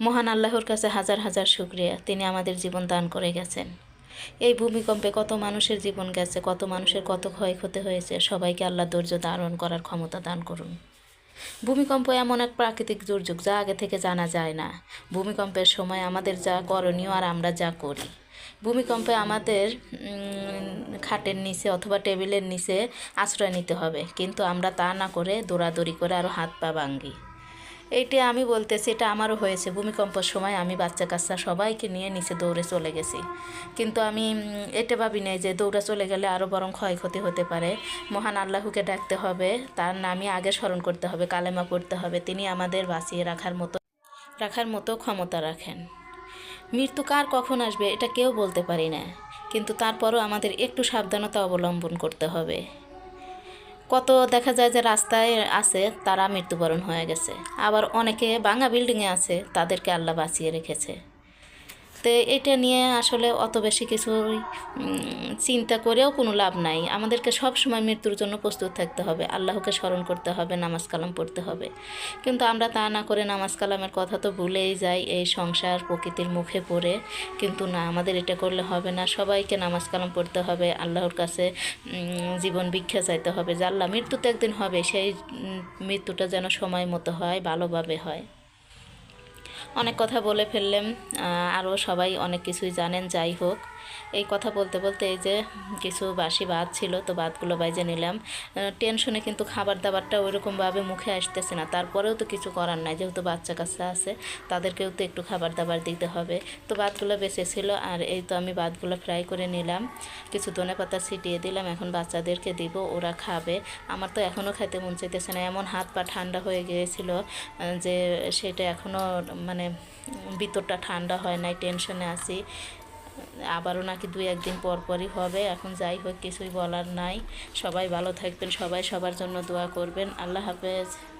মহান আল্লাহর কাছে হাজার হাজার শুক্রিয়া, তিনি আমাদের জীবন দান করে গেছেন। এই ভূমিকম্পে কত মানুষের জীবন গেছে, কত মানুষের কত ক্ষয়ক্ষতি হয়েছে, সবাইকে আল্লাহ ধৈর্য ধারণ করার ক্ষমতা দান করুন। ভূমিকম্প এমন এক প্রাকৃতিক দুর্যোগ যা আগে থেকে জানা যায় না। ভূমিকম্পের সময় আমাদের যা করণীয় আর আমরা যা করি। ভূমিকম্পে আমাদের খাটের নিচে অথবা টেবিলের নিচে আশ্রয় নিতে হবে, কিন্তু আমরা তা না করে দৌড়াদৌড়ি করে আরও হাত পা ভাঙ্গি। এইটা আমি বলতেছি, এটা আমারও হয়েছে। ভূমিকম্পর সময় আমি বাচ্চা কাচ্চা সবাইকে নিয়ে নিচে দৌড়ে চলে গেছি। কিন্তু আমি এটা ভাবি নাই যে দৌড়ে চলে গেলে আরও বরং ক্ষয়ক্ষতি হতে পারে। মহান আল্লাহকে ডাকতে হবে, তার নামই আগে স্মরণ করতে হবে, কালেমা পড়তে হবে। তিনি আমাদের বাঁচিয়ে রাখার মতো রাখার মতো ক্ষমতা রাখেন। মৃত্যু কার কখন আসবে, এটা কেউ বলতে পারি না। কিন্তু তারপরও আমাদের একটু সাবধানতা অবলম্বন করতে হবে। কত দেখা যায় যে রাস্তায় আছে, তারা মৃত্যুবরণ হয়ে গেছে। আবার অনেকে ভাঙা বিল্ডিংয়ে আছে, তাদেরকে আল্লাহ বাঁচিয়ে রেখেছে। তো এটা নিয়ে আসলে অত বেশি কিছু চিন্তা করেও কোনো লাভ নাই। আমাদেরকে সব সময় মৃত্যুর জন্য প্রস্তুত থাকতে হবে। আল্লাহকে স্মরণ করতে হবে, নামাজ কালাম পড়তে হবে। কিন্তু আমরা তা না করে নামাজ কালামের কথা তো ভুলেই যাই এই সংসার প্রকৃতির মুখে পড়ে। কিন্তু না, আমাদের এটা করলে হবে না। সবাইকে নামাজ কালাম পড়তে হবে, আল্লাহর কাছে জীবন ভিক্ষা চাইতে হবে যে, আল্লাহ মৃত্যু তো একদিন হবে, সেই মৃত্যুটা যেন সময় মতো হয়, ভালোভাবে হয়। অনেক কথা বলে ফেললাম আরও সবাই অনেক কিছুই জানেন যাই হোক। এই কথা বলতে বলতে এই যে কিছু বাসি ভাত ছিল, তো ভাতগুলো বাইজে নিলাম। টেনশনে কিন্তু খাবার দাবারটা ওইরকমভাবে মুখে আসতেছে না। তারপরেও তো কিছু করার নাই, যেহেতু বাচ্চা কাচ্চা আছে, তাদেরকেও তো একটু খাবার দাবার দিতে হবে। তো ভাতগুলো বেঁচে ছিল, আর এই তো আমি ভাতগুলো ফ্রাই করে নিলাম। কিছু ধনে পাতা ছিটিয়ে দিলাম, এখন বাচ্চাদেরকে দিব, ওরা খাবে। আমার তো এখনও খেতে মন চাইতেছে না, এমন হাত পা ঠান্ডা হয়ে গিয়েছিল যে সেটা এখনও মানে ভিতরটা ঠান্ডা হয় নাই, টেনশনে আছি। আবারও নাকি দুই একদিন পর পরই হবে। এখন যাই হোক, কিছুই বলার নাই। সবাই ভালো থাকবেন, সবাই সবার জন্য দোয়া করবেন। আল্লাহ হাফেজ।